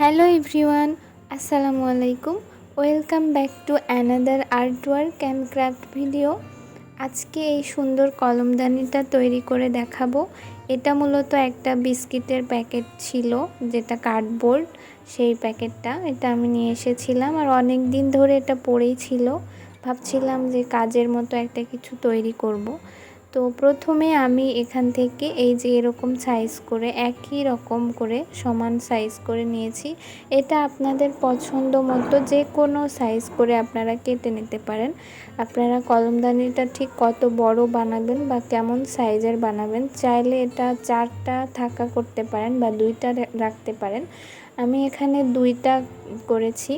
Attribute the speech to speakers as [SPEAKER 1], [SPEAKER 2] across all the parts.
[SPEAKER 1] Hello everyone আসসালামু আলাইকুম welcome back to another art work and craft video আজকে এই সুন্দর কলমদানিটা তৈরি করে দেখাবো। এটা মূলত একটা বিস্কিটের প্যাকেট ছিল, যেটা কার্ডবোর্ড। সেই প্যাকেটটা, এটা আমি নিয়ে এসেছিলাম। আর অনেক দিন ধরে এটা পড়েই ছিল। ভাবছিলাম যে কাজের মতো একটা কিছু তৈরি করব। তো প্রথমে আমি এখান থেকে এই যে এরকম সাইজ করে, একই রকম করে সমান সাইজ করে নিয়েছি। এটা আপনাদের পছন্দ মতো যে কোনো সাইজ করে আপনারা কেটে নিতে পারেন। আপনারা কলমদানিটা ঠিক কত বড় বানাবেন বা কেমন সাইজের বানাবেন, চাইলে এটা চারটা থাকা করতে পারেন বা দুইটা রাখতে পারেন। আমি এখানে দুইটা করেছি।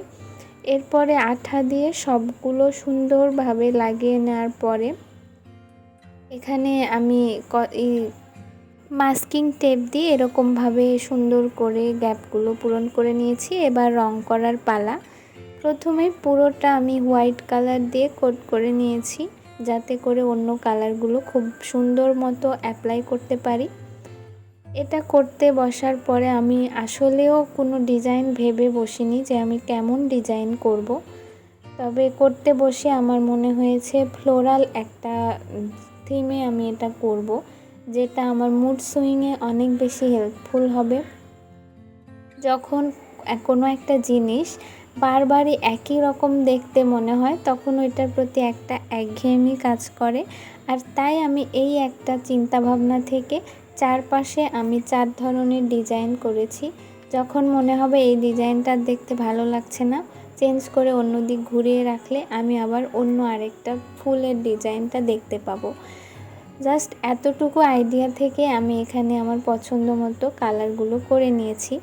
[SPEAKER 1] এরপরে আঠা দিয়ে সবগুলো সুন্দরভাবে লাগিয়ে নেওয়ার পরে এখানে আমি মাস্কিং টেপ দিয়ে এরকমভাবে সুন্দর করে গ্যাপগুলো পূরণ করে নিয়েছি, এবার রং করার পালা প্রথমে পুরোটা আমি হোয়াইট কালার দিয়ে কোট করে নিয়েছি, যাতে করে অন্য কালারগুলো খুব সুন্দর মতো অ্যাপ্লাই করতে পারি এটা করতে বসার পরে আমি আসলেও কোনো ডিজাইন ভেবে বসিনি যে আমি কেমন ডিজাইন করব। তবে করতে বসে আমার মনে হয়েছে ফ্লোরাল একটা থিমে আমি এটা করব, যেটা আমার মুড সুইংয়ে অনেক বেশি হেল্পফুল হবে। যখন কোনো একটা জিনিস বারবারই একই রকম দেখতে মনে হয়, তখন ওইটার প্রতি একটা একঘেয়েমি কাজ করে। আর তাই আমি এই একটা চিন্তা ভাবনা থেকে চারপাশে আমি চার ধরনের ডিজাইন করেছি। যখন মনে হবে এই ডিজাইনটা দেখতে ভালো লাগছে না চেঞ্জ করে অন্য দিক ঘুরিয়ে রাখলে আমি আবার অন্য আরেকটা ফুলের ডিজাইনটা দেখতে পাবো। জাস্ট এতটুকু আইডিয়া থেকে আমি এখানে আমার পছন্দ মতো কালারগুলো করে নিয়েছি।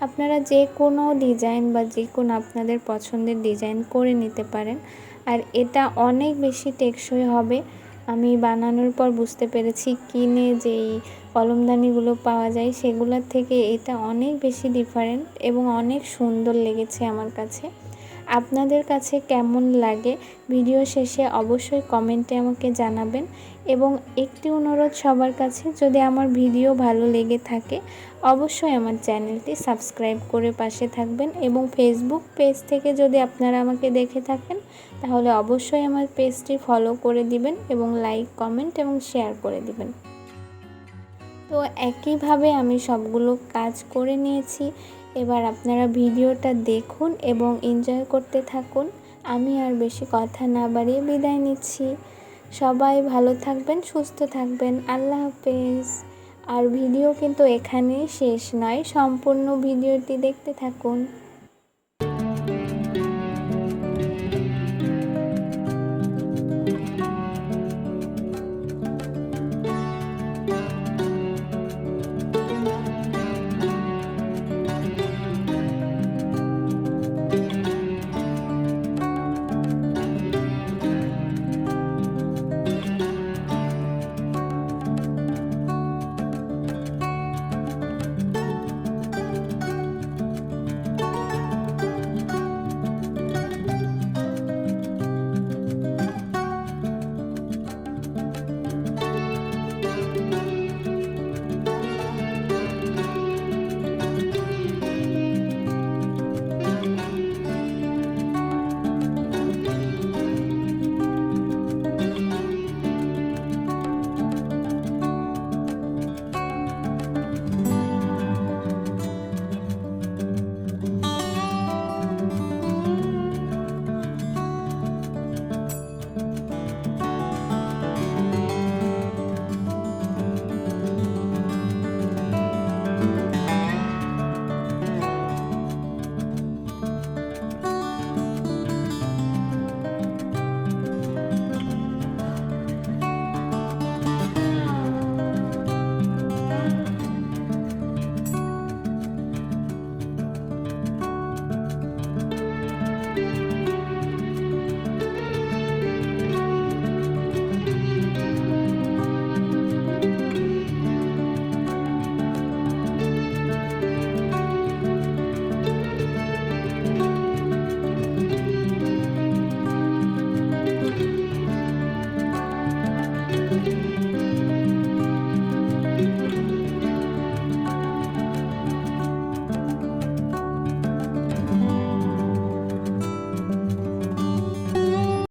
[SPEAKER 1] আপনারা যে কোনো ডিজাইন বা যে কোনো আপনাদের পছন্দের ডিজাইন করে নিতে পারেন। আর এটা অনেক বেশি টেকসই হবে। আমি বানানোর পর বুঝতে পেরেছি কিনে যেই কলমদানিগুলো পাওয়া যায় সেগুলোর থেকে এটা অনেক বেশি ডিফারেন্ট এবং অনেক সুন্দর লেগেছে আমার কাছে। আপনাদের কাছে কেমন লাগে ভিডিও শেষে অবশ্যই কমেন্টে আমাকে জানাবেন। এবং একটি অনুরোধ সবার কাছে, যদি আমার ভিডিও ভালো লেগে থাকে, অবশ্যই আমার চ্যানেলটি সাবস্ক্রাইব করে পাশে থাকবেন এবং ফেসবুক পেজ থেকে যদি আপনারা আমাকে দেখে থাকেন, তাহলে অবশ্যই আমার পেজটি ফলো করে দিবেন এবং লাইক কমেন্ট এবং শেয়ার করে দিবেন। তো একইভাবে আমি সবগুলো কাজ করে নিয়েছি। এবার আপনারা ভিডিওটা দেখুন এবং এনজয় করতে থাকুন। আমি আর বেশি কথা না বাড়িয়ে বিদায় নিচ্ছি। সবাই ভালো থাকবেন, সুস্থ থাকবেন। আল্লাহ হাফেজ। আর ভিডিও কিন্তু এখানেই শেষ নয়, সম্পূর্ণ ভিডিওটি দেখতে থাকুন।